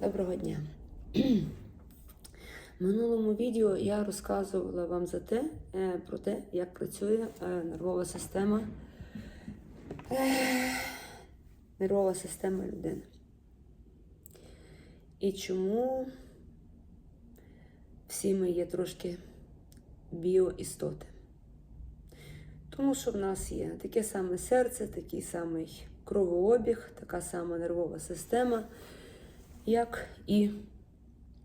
Доброго дня. В минулому відео я розказувала вам за те, е, про те, як працює е, нервова система, е, нервова система людини. І чому всі ми є трошки біоістоти. Тому що в нас є таке саме серце, такий самий кровообіг, така сама нервова система, як і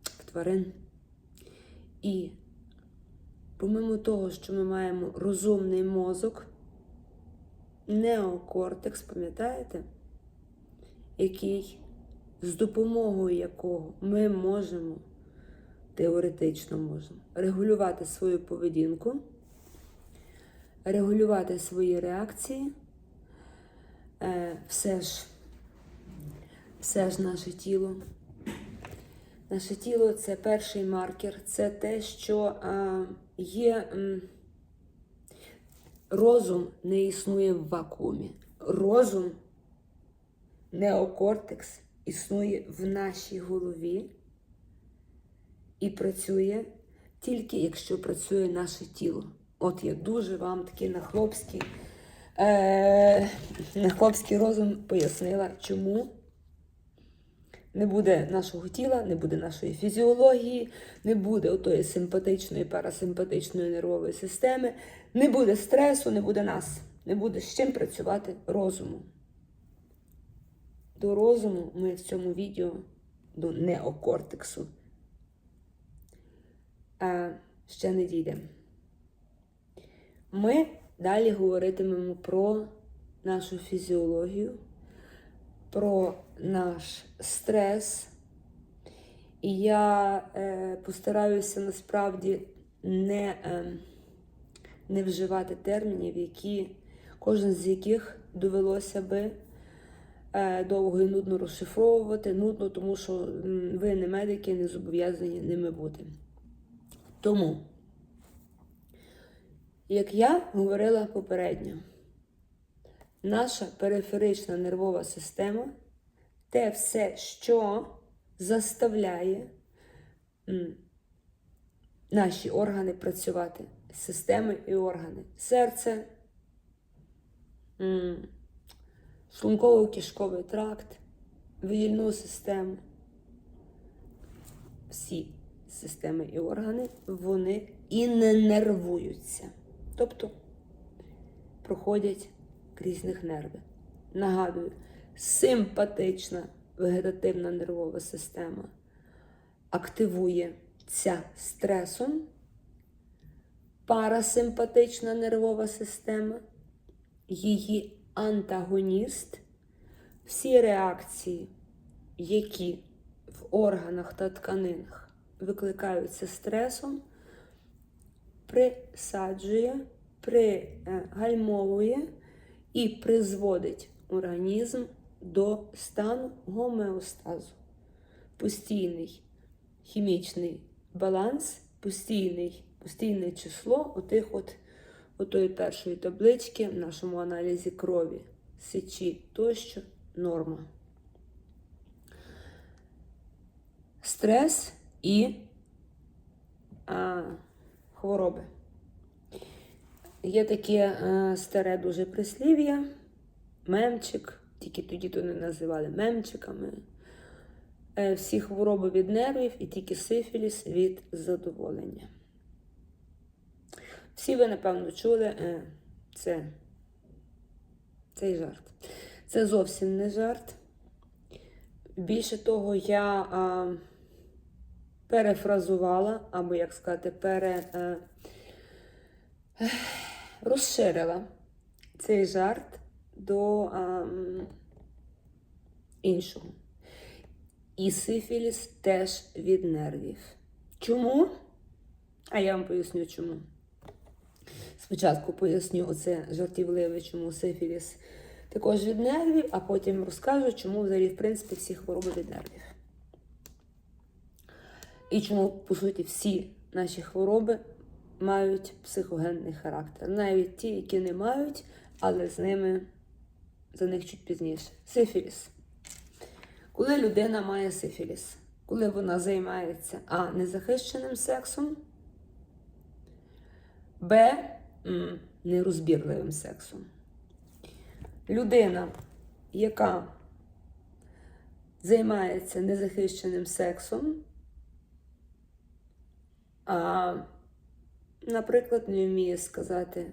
в тварин. І помимо того, що ми маємо розумний мозок, неокортекс, пам'ятаєте, який, з допомогою якого ми можемо, теоретично можемо, регулювати свою поведінку, регулювати свої реакції, Е, все ж, все ж наше тіло. Наше тіло це перший маркер, це те, що є розум не існує в вакуумі. Розум, неокортекс існує в нашій голові і працює тільки якщо працює наше тіло. От я дуже вам такий на хлопський, е, на хлопський розум пояснила, чому не буде нашого тіла, не буде нашої фізіології, не буде отої симпатичної, парасимпатичної нервової системи, не буде стресу, не буде нас, не буде з чим працювати розуму. До розуму ми в цьому відео до неокортексу а, ще не дійдемо. Ми далі говоритимемо про нашу фізіологію, про наш стрес. І я е, постараюся насправді не, е, не вживати термінів, які, кожен з яких довелося би е, довго і нудно розшифровувати. Нудно, тому що ви не медики, не зобов'язані ними бути. Тому, як я говорила попередньо, наша периферична нервова система те все, що заставляє наші органи працювати, системи і органи. Серце, шлунково-кишковий тракт, вільну систему. Всі системи і органи, вони і не нервуються. Тобто проходять крізь них нерви. Нагадую, симпатична вегетативна нервова система активується стресом, парасимпатична нервова система, її антагоніст, всі реакції, які в органах та тканинах викликаються стресом, присаджує, пригальмовує і призводить організм до стану гомеостазу. Постійний хімічний баланс, постійний, постійне число отих от, отої першої таблички в нашому аналізі крові, сечі тощо норма. Стрес і а, хвороби. Є таке а, старе дуже прислів'я, мемчик, тільки тоді то не називали мемчиками. Е, Всі хвороби від нервів і тільки сифіліс від задоволення. Всі ви, напевно, чули е, це, цей жарт. Це зовсім не жарт. Більше того, я а, перефразувала, або, як сказати, пере, е, розширила цей жарт до а, іншого. І сифіліс теж від нервів. Чому? А я вам поясню чому. Спочатку поясню оце жартівливе, чому сифіліс також від нервів, а потім розкажу, чому взагалі, в принципі, всі хвороби від нервів. І чому, по суті, всі наші хвороби мають психогенний характер. Навіть ті, які не мають, але з ними за них чуть пізніше. Сифіліс. Коли людина має сифіліс, коли вона займається А. Незахищеним сексом, Б. Нерозбірливим сексом. Людина, яка займається незахищеним сексом, а, наприклад, не вміє сказати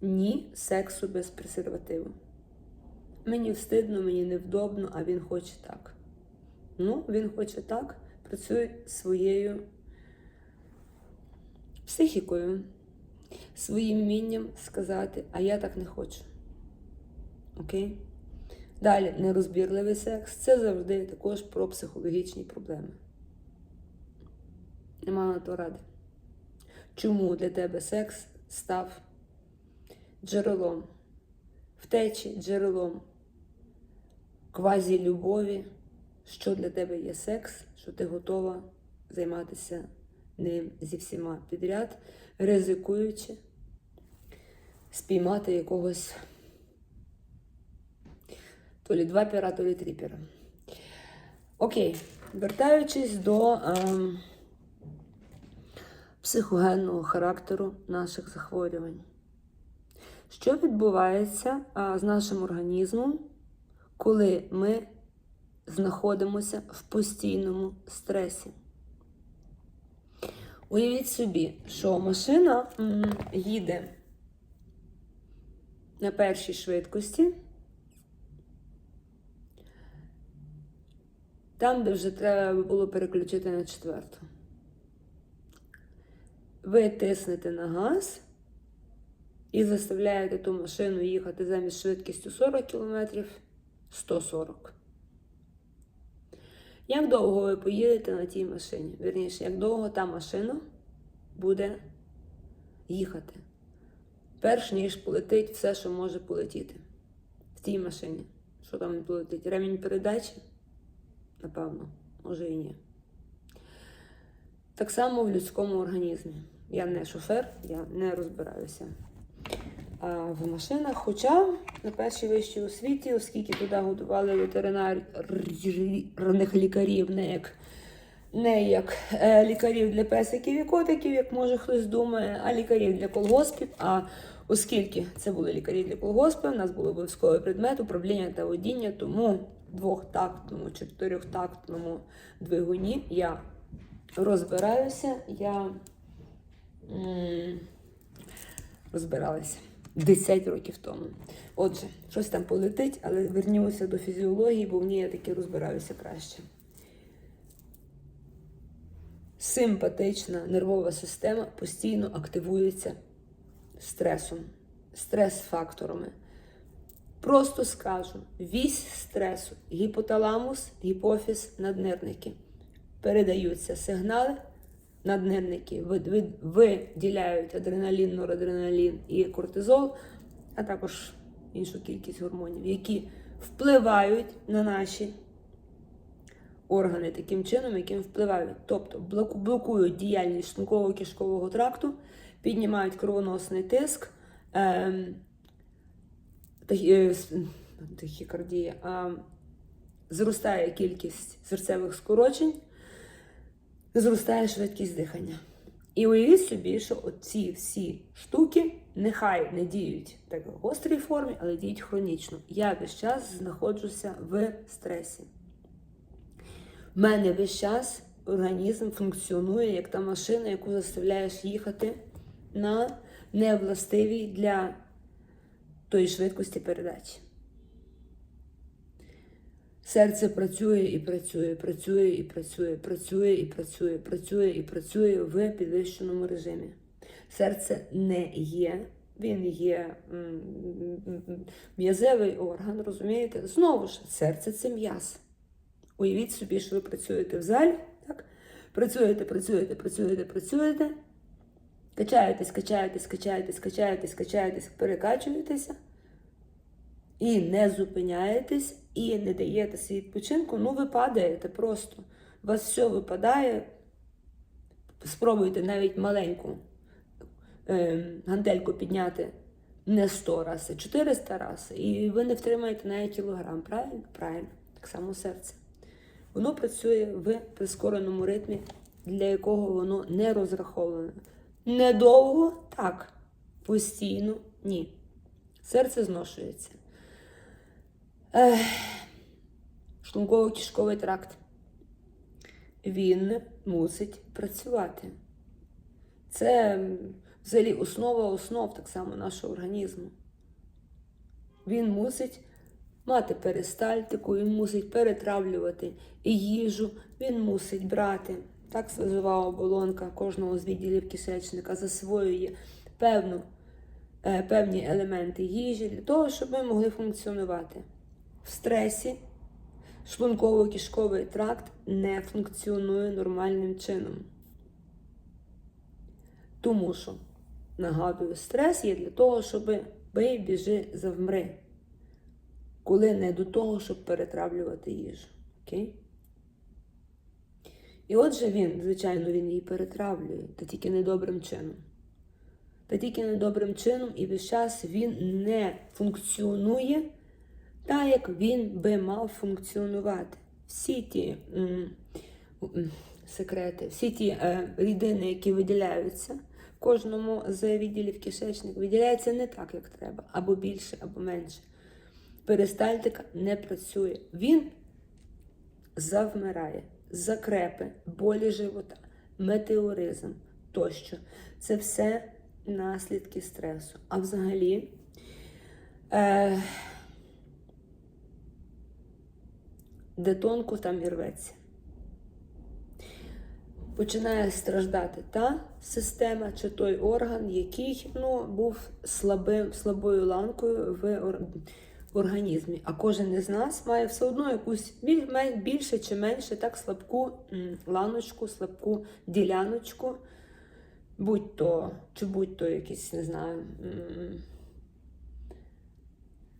ні сексу без презервативу. Мені встидно, мені невдобно, а він хоче так. Ну, він хоче так, працює своєю психікою, своїм вмінням сказати, а я так не хочу. Окей? Далі, нерозбірливий секс це завжди також про психологічні проблеми. Нема на то ради. Чому для тебе секс став джерелом, втечі, джерелом квазі-любові, що для тебе є секс, що ти готова займатися ним зі всіма підряд, ризикуючи спіймати якогось то лі два пера, то лі три пера. Окей, вертаючись до ем, психогенного характеру наших захворювань. Що відбувається з нашим організмом, коли ми знаходимося в постійному стресі? Уявіть собі, що машина їде на першій швидкості, там, де вже треба було переключити на четверту. Ви тиснете на газ і заставляєте ту машину їхати замість швидкістю 40 км 140. Як довго ви поїдете на тій машині? Вірніше, як довго та машина буде їхати? Перш ніж полетить все, що може полетіти в тій машині. Що там полетить? Ремінь передачі? Напевно, може і ні. Так само в людському організмі. Я не шофер, я не розбираюся а, в машинах. Хоча на першій вищій освіті, оскільки туди готували ветеринарних лікарів, не як, не як е, лікарів для песиків і котиків, як може хтось думає, а лікарів для колгоспів. А оскільки це були лікарі для колгоспів, у нас був обов'язковий предмет управління та водіння, тому двохтактному чи чотирьохтактному двигуні я розбираюся, я м, розбиралася 10 років тому. Отже, щось там полетить, але вернімося до фізіології, бо в ній я таки розбираюся краще. Симпатична нервова система постійно активується стресом, стрес-факторами. Просто скажу: вісь стресу, гіпоталамус, гіпофіз, наднирники. Передаються сигнали, наднирники вид- вид- виділяють адреналін, норадреналін і кортизол, а також іншу кількість гормонів, які впливають на наші органи таким чином, яким впливають. Тобто блокують діяльність шлунково-кишкового тракту, піднімають кровоносний тиск. Ем, е, тахікардія, а, зростає кількість серцевих скорочень, зростає швидкість дихання. І уявіть собі, що оці всі штуки нехай не діють так в гострій формі, але діють хронічно. Я весь час знаходжуся в стресі. У мене весь час організм функціонує як та машина, яку заставляєш їхати на невластивій для тої швидкості передачі. Серце працює і працює, працює і працює, працює і працює, працює і працює в підвищеному режимі. Серце не є, він є м'язевий орган, розумієте? Знову ж, серце це м'яз. Уявіть собі, що ви працюєте в залі, так? Працюєте, працюєте, працюєте, працюєте. Качаєтесь, качаєтесь, качаєтесь, качаєтесь, качаєтесь, перекачуєтеся. І не зупиняєтесь, і не даєте свій відпочинку, ну ви падаєте просто. У вас все випадає. Спробуйте навіть маленьку е, гантельку підняти не 100 разів, а 400 разів, і ви не втримаєте навіть кілограм. Правильно? Правильно. Так само серце. Воно працює в прискореному ритмі, для якого воно не розраховане. Недовго так, постійно ні. Серце зношується. Ех, Шлунково-кишковий тракт. Він мусить працювати. Це взагалі основа основ так само нашого організму. Він мусить мати перистальтику, він мусить перетравлювати і їжу, він мусить брати. Так слизова оболонка кожного з відділів кишечника засвоює певну, е, певні елементи їжі для того, щоб ми могли функціонувати. В стресі шлунково-кишковий тракт не функціонує нормальним чином. Тому що, нагадую, стрес є для того, щоб бий, біжи, завмри. Коли не до того, щоб перетравлювати їжу. Окей? І отже він, звичайно, він її перетравлює, та тільки недобрим чином. Та тільки недобрим чином, і весь час він не функціонує так, як він би мав функціонувати. Всі ті м, м, секрети, всі ті е, рідини, які виділяються кожному з відділів кишечник, виділяються не так, як треба, або більше, або менше. Перистальтика не працює. Він завмирає, закрепи, болі живота, метеоризм тощо. Це все наслідки стресу. А взагалі. Е, де тонко, там і рветься. Починає страждати та система чи той орган, який ну, був слабим, слабою ланкою в, ор- в організмі. А кожен із нас має все одно якусь біль, більше чи менше так слабку ланочку, слабку діляночку, будь то, чи будь то якісь, не знаю.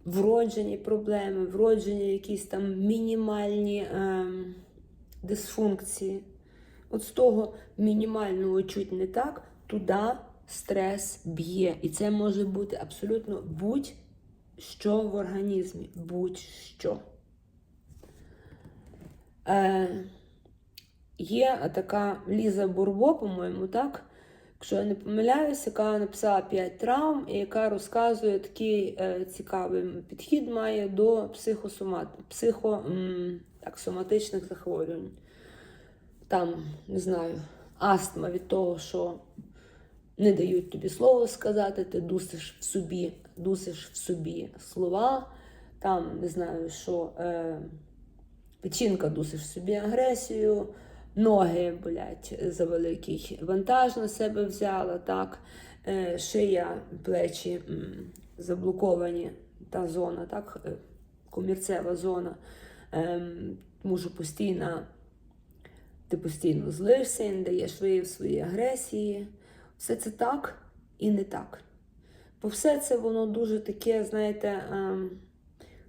Вроджені проблеми, вроджені якісь там мінімальні ем, дисфункції. От з того мінімального чуть не так, туди стрес б'є. І це може бути абсолютно будь-що в організмі. Будь-що. Е, є така Ліза Бурбо, по-моєму, так? Якщо я не помиляюсь, яка написала 5 травм, і яка розказує такий е, цікавий підхід має до психосомат... психо, так, соматичних захворювань. Там, не знаю, астма від того, що не дають тобі слово сказати, ти дусиш в собі, дусиш в собі слова, там, не знаю, що е, печінка дусиш в собі агресію, ноги, болять, за великий вантаж на себе взяла, так, е, шия, плечі заблоковані, та зона, так, е, комірцева зона, ем, тому що постійно, ти постійно злишся, не даєш вияв своїй агресії. Все це так і не так. Бо все це воно дуже таке, знаєте, ем,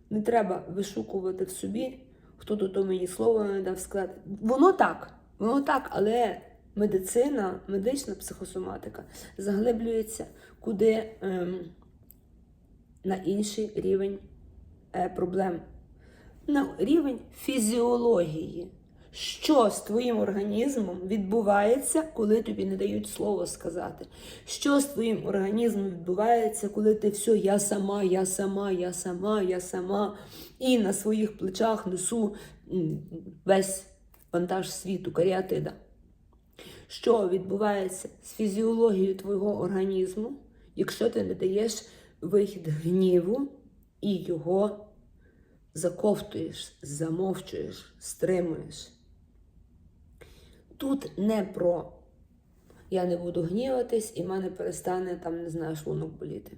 не треба вишукувати в собі, хто того мені слово не дав сказати. Воно так, воно так, але медицина, медична психосоматика заглиблюється куди ем, на інший рівень е, проблем. На рівень фізіології. Що з твоїм організмом відбувається, коли тобі не дають слово сказати? Що з твоїм організмом відбувається, коли ти все, я сама, я сама, я сама, я сама, і на своїх плечах несу весь вантаж світу, каріатида? Що відбувається з фізіологією твого організму, якщо ти не даєш вихід гніву і його заковтуєш, замовчуєш, стримуєш? Тут не про я не буду гніватись і в мене перестане там, не знаю, шлунок боліти.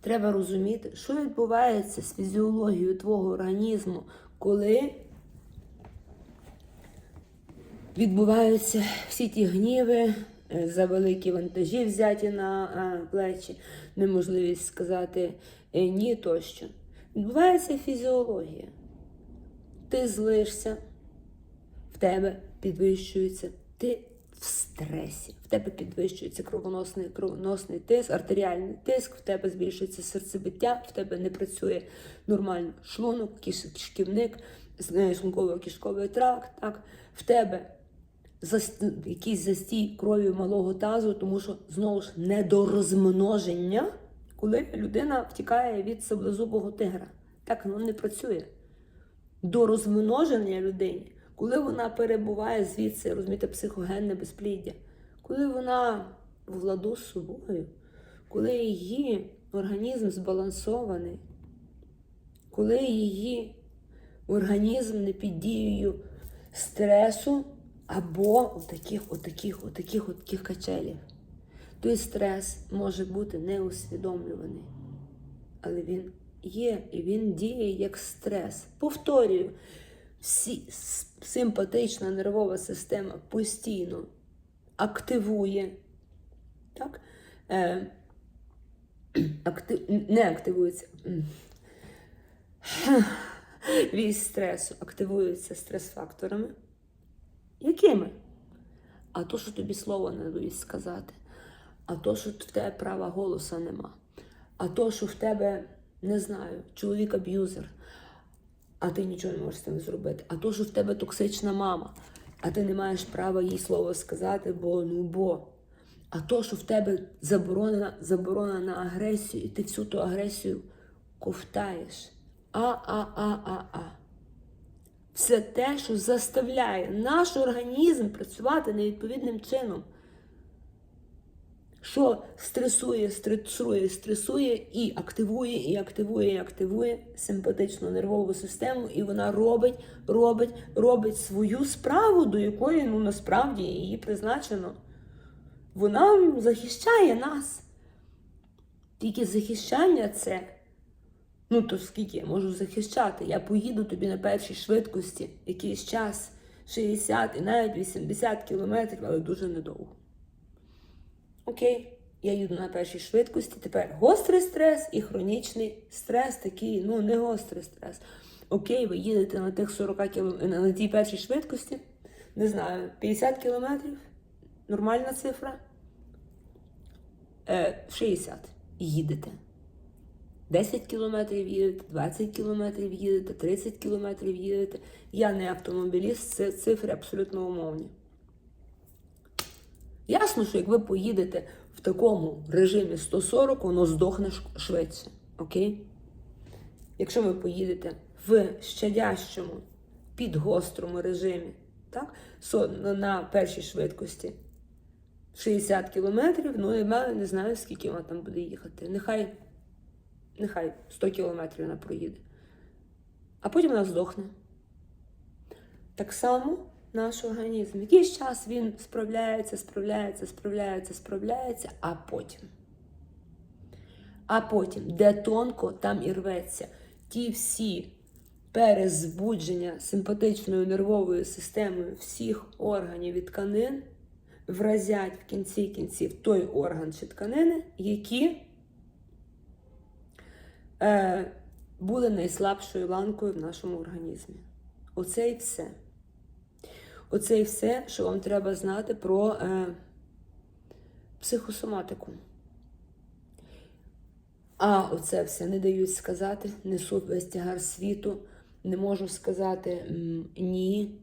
Треба розуміти, що відбувається з фізіологією твого організму, коли відбуваються всі ті гніви, е, за великі вантажі взяті на е, плечі, неможливість сказати е, ні тощо. Відбувається фізіологія. Ти злишся, в тебе підвищується. Ти в стресі. В тебе підвищується кровоносний, кровоносний тиск, артеріальний тиск, в тебе збільшується серцебиття, в тебе не працює нормально шлунок, киш- кишківник, шлунково-кишковий тракт. Так? В тебе якийсь застій крові малого тазу, тому що знову ж недорозмноження, коли людина втікає від саблезубого тигра. Так воно не працює. До розмноження людині, коли вона перебуває звідси, розумієте, психогенне безпліддя, коли вона в ладу з собою, коли її організм збалансований, коли її організм не під дією стресу або отаких, отаких, отаких, отаких качелів. Той стрес може бути неусвідомлюваний, але він є і він діє як стрес. Повторюю, симпатична нервова система постійно активує, так? Е, актив, не активується. Вісь стресу активується стрес-факторами. Якими? А то, що тобі слово не дають сказати, а то, що в тебе права голоса нема, а то, що в тебе, не знаю, чоловік аб'юзер, а ти нічого не можеш з тим зробити, а то, що в тебе токсична мама, а ти не маєш права їй слово сказати, бо ну бо. А то, що в тебе заборонена, заборона на агресію, і ти всю ту агресію ковтаєш. А, а, а, а, а. Все те, що заставляє наш організм працювати невідповідним чином. Що стресує, стресує, стресує і активує, і активує, і активує симпатичну нервову систему, і вона робить, робить, робить свою справу, до якої ну насправді її призначено. Вона захищає нас. Тільки захищання це. Ну, то скільки я можу захищати? Я поїду тобі на першій швидкості якийсь час 60 і навіть 80 кілометрів, але дуже недовго. Окей, я їду на першій швидкості. Тепер гострий стрес і хронічний стрес такий, ну не гострий стрес. Окей, ви їдете на тих 40 км, на тій першій швидкості, не знаю, 50 кілометрів, нормальна цифра. Е, 60 і їдете. 10 кілометрів їдете, 20 кілометрів їдете, 30 кілометрів їдете. Я не автомобіліст, це цифри абсолютно умовні. Ясно, що як ви поїдете в такому режимі 140, воно здохне швидше. Окей? Якщо ви поїдете в щадящому, підгострому режимі, так? на- першій швидкості 60 кілометрів, ну я не знаю, скільки вона там буде їхати. Нехай, нехай 100 кілометрів вона проїде. А потім вона здохне. Так само наш організм. Якийсь час він справляється, справляється, справляється, справляється, а потім. А потім, де тонко, там і рветься. Ті всі перезбудження симпатичною нервовою системою всіх органів і тканин вразять в кінці кінців той орган чи тканини, які е, були найслабшою ланкою в нашому організмі. Оце і все. Оце і все, що вам треба знати про е, психосоматику. А оце все не дають сказати, несу весь тягар світу, не можу сказати ні.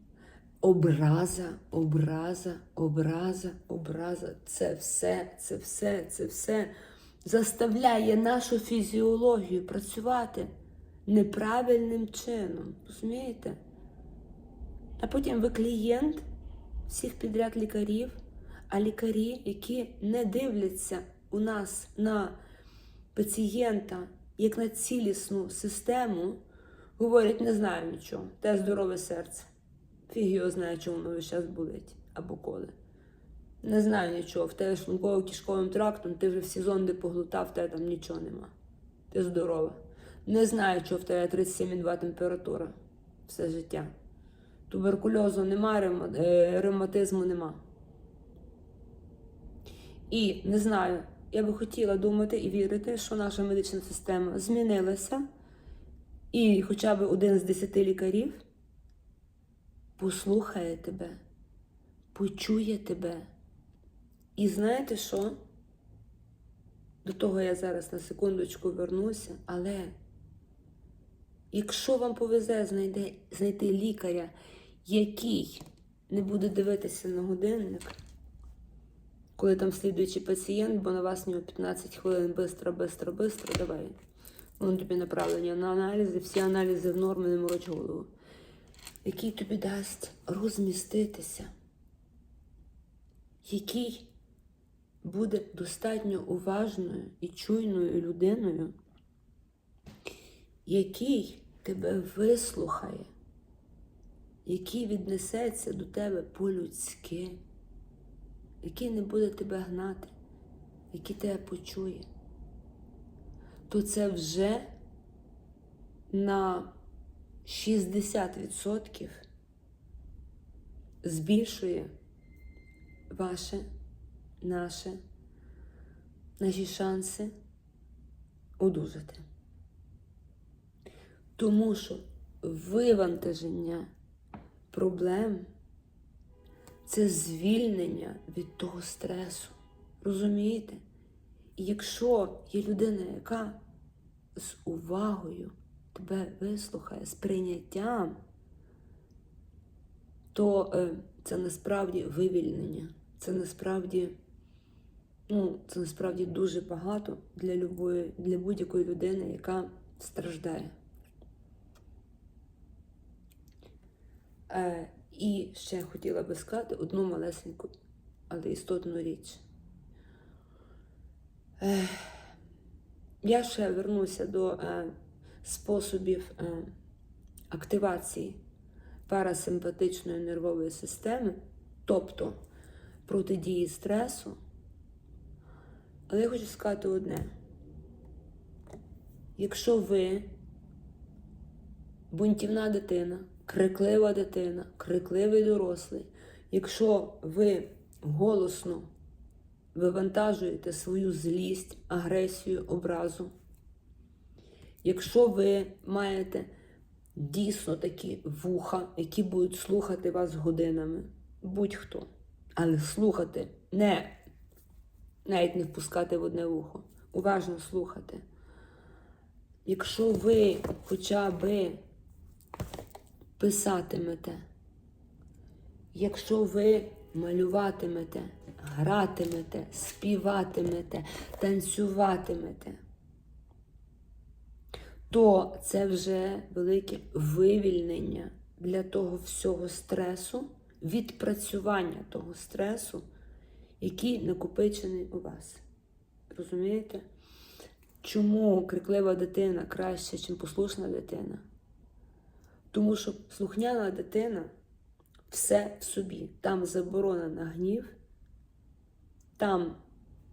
Образа, образа, образа, образа. Це все, це все, це все заставляє нашу фізіологію працювати неправильним чином. Розумієте? А потім ви клієнт всіх підряд лікарів, а лікарі, які не дивляться у нас на пацієнта як на цілісну систему, говорять, не знаю нічого, те здорове серце. Фіг його знає, чому воно весь час болить або коли. Не знаю нічого, в тебе шлунково-кишковим трактом, ти вже всі зонди поглутав, в тебе там нічого нема. Ти здорова. Не знаю, чого в тебе 37,2 температура все життя. Туберкульозу нема, е, ревматизму нема. І не знаю, я би хотіла думати і вірити, що наша медична система змінилася, і хоча б один з десяти лікарів послухає тебе почує тебе. І знаєте що? До того я зараз на секундочку вернуся, але якщо вам повезе знайти лікаря, який не буде дивитися на годинник, коли там слідуючий пацієнт, бо на вас нього 15 хвилин бистро, бистро, бистро, давай. Воно тобі направлення на аналізи, всі аналізи в нормі, не мороч голову. Який тобі дасть розміститися, який буде достатньо уважною і чуйною людиною, який тебе вислухає, який віднесеться до тебе по-людськи, який не буде тебе гнати, який тебе почує, то це вже на 60% збільшує ваше, наше, наші шанси одужати. Тому що вивантаження проблем це звільнення від того стресу. Розумієте? І якщо є людина, яка з увагою тебе вислухає, з прийняттям, то е, це насправді вивільнення. Це насправді, ну, це насправді дуже багато для любої, для будь-якої людини, яка страждає. І ще хотіла би сказати одну малесеньку, але істотну річ. Е, я ще вернуся до е, способів е, активації парасимпатичної нервової системи, тобто протидії стресу. Але я хочу сказати одне. Якщо ви бунтівна дитина, криклива дитина, крикливий дорослий, якщо ви голосно вивантажуєте свою злість, агресію, образу, якщо ви маєте дійсно такі вуха, які будуть слухати вас годинами, будь-хто, але слухати, не навіть не впускати в одне вухо, уважно слухати. Якщо ви хоча би писатимете, якщо ви малюватимете, гратимете, співатимете, танцюватимете, то це вже велике вивільнення для того всього стресу, відпрацювання того стресу, який накопичений у вас. Розумієте? Чому криклива дитина краще, ніж послушна дитина? Тому що слухняна дитина все в собі. Там заборона на гнів, там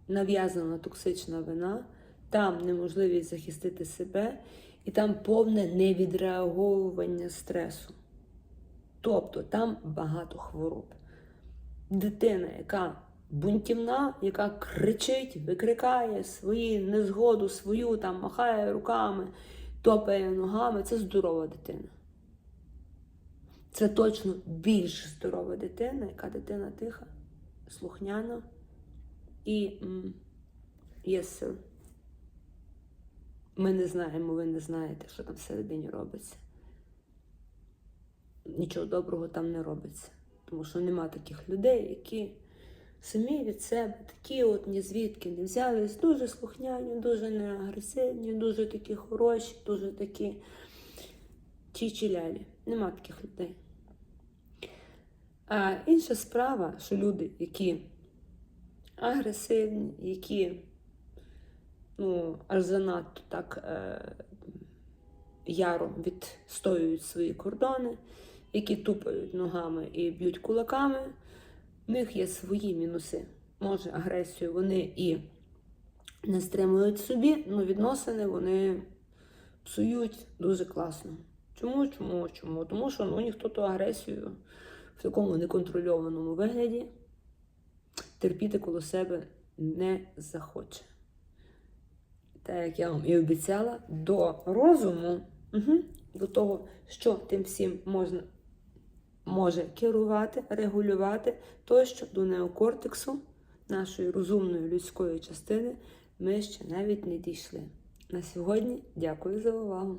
нав'язана токсична вина, там неможливість захистити себе, і там повне невідреаговування стресу. Тобто там багато хвороб. Дитина, яка бунтівна, яка кричить, викрикає свої незгоду, свою там махає руками, топає ногами, це здорова дитина. Це точно більш здорова дитина, яка дитина тиха, слухняна і є сил. Ми не знаємо, ви не знаєте, що там всередині робиться. Нічого доброго там не робиться. Тому що нема таких людей, які самі від себе такі от ні звідки не взялись, дуже слухняні, дуже неагресивні, дуже такі хороші, дуже такі чічілялі. Нема таких людей. А інша справа, що люди, які агресивні, які ну, аж занадто так е, яро відстоюють свої кордони, які тупають ногами і б'ють кулаками, в них є свої мінуси. Може, агресію вони і не стримують собі, але відносини вони псують дуже класно. Чому? Чому? Чому? Тому що ну, ніхто ту агресію в такому неконтрольованому вигляді терпіти коло себе не захоче. Так як я вам і обіцяла, до розуму, угу, до того, що тим всім можна може керувати, регулювати тощо до неокортексу нашої розумної людської частини ми ще навіть не дійшли. На сьогодні дякую за увагу.